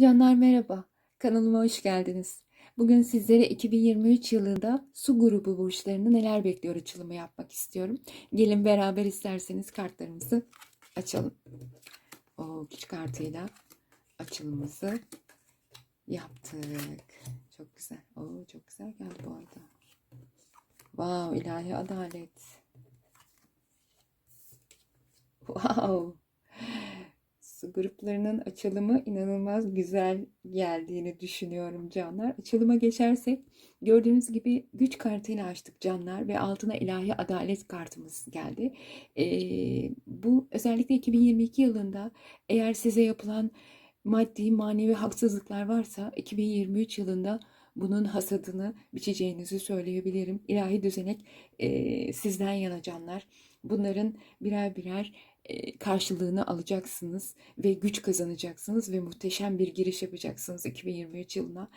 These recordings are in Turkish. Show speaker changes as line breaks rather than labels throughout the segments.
Canlar merhaba. Kanalıma hoş geldiniz. Bugün sizlere 2023 yılında su grubu burçlarını neler bekliyor açılımı yapmak istiyorum. Gelin beraber isterseniz kartlarımızı açalım. O güç kartıyla açılımımızı yaptık. Çok güzel. Oo çok güzel geldi bu arada. Wow, ilahi adalet. Wow. Gruplarının açılımı inanılmaz güzel geldiğini düşünüyorum canlar. Açılıma geçersek gördüğünüz gibi güç kartıyla açtık canlar ve altına ilahi adalet kartımız geldi. Ee, bu özellikle 2022 yılında eğer size yapılan maddi manevi haksızlıklar varsa 2023 yılında bunun hasadını biçeceğinizi söyleyebilirim. İlahi düzenek e, sizden yana canlar. Bunların birer birer e, karşılığını alacaksınız ve güç kazanacaksınız ve muhteşem bir giriş yapacaksınız 2023 yılına.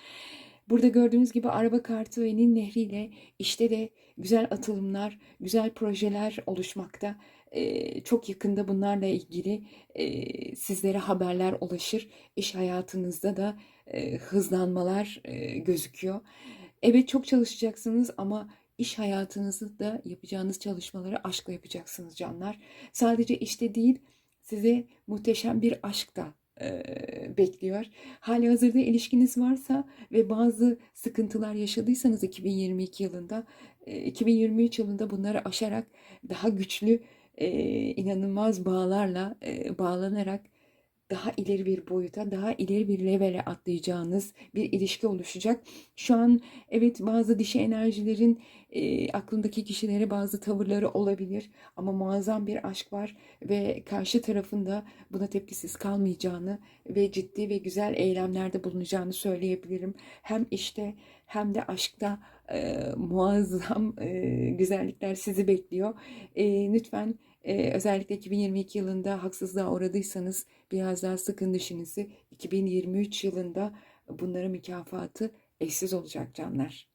Burada gördüğünüz gibi araba kartı ve Nil Nehri ile işte de güzel atılımlar, güzel projeler oluşmakta. Ee, çok yakında bunlarla ilgili e, sizlere haberler ulaşır. İş hayatınızda da e, hızlanmalar e, gözüküyor. Evet çok çalışacaksınız ama iş hayatınızda da yapacağınız çalışmaları aşkla yapacaksınız canlar. Sadece işte değil size muhteşem bir aşk da bekliyor. Hali hazırda ilişkiniz varsa ve bazı sıkıntılar yaşadıysanız 2022 yılında, e, 2023 yılında bunları aşarak daha güçlü, inanılmaz bağlarla bağlanarak daha ileri bir boyuta, daha ileri bir levele atlayacağınız bir ilişki oluşacak. Şu an evet bazı dişi enerjilerin e, aklındaki kişilere bazı tavırları olabilir ama muazzam bir aşk var ve karşı tarafında buna tepkisiz kalmayacağını ve ciddi ve güzel eylemlerde bulunacağını söyleyebilirim. Hem işte hem de aşkta e, muazzam e, güzellikler sizi bekliyor. E, lütfen ee, özellikle 2022 yılında haksızlığa uğradıysanız biraz daha sıkın dişinizi. 2023 yılında bunların mükafatı eşsiz olacak canlar.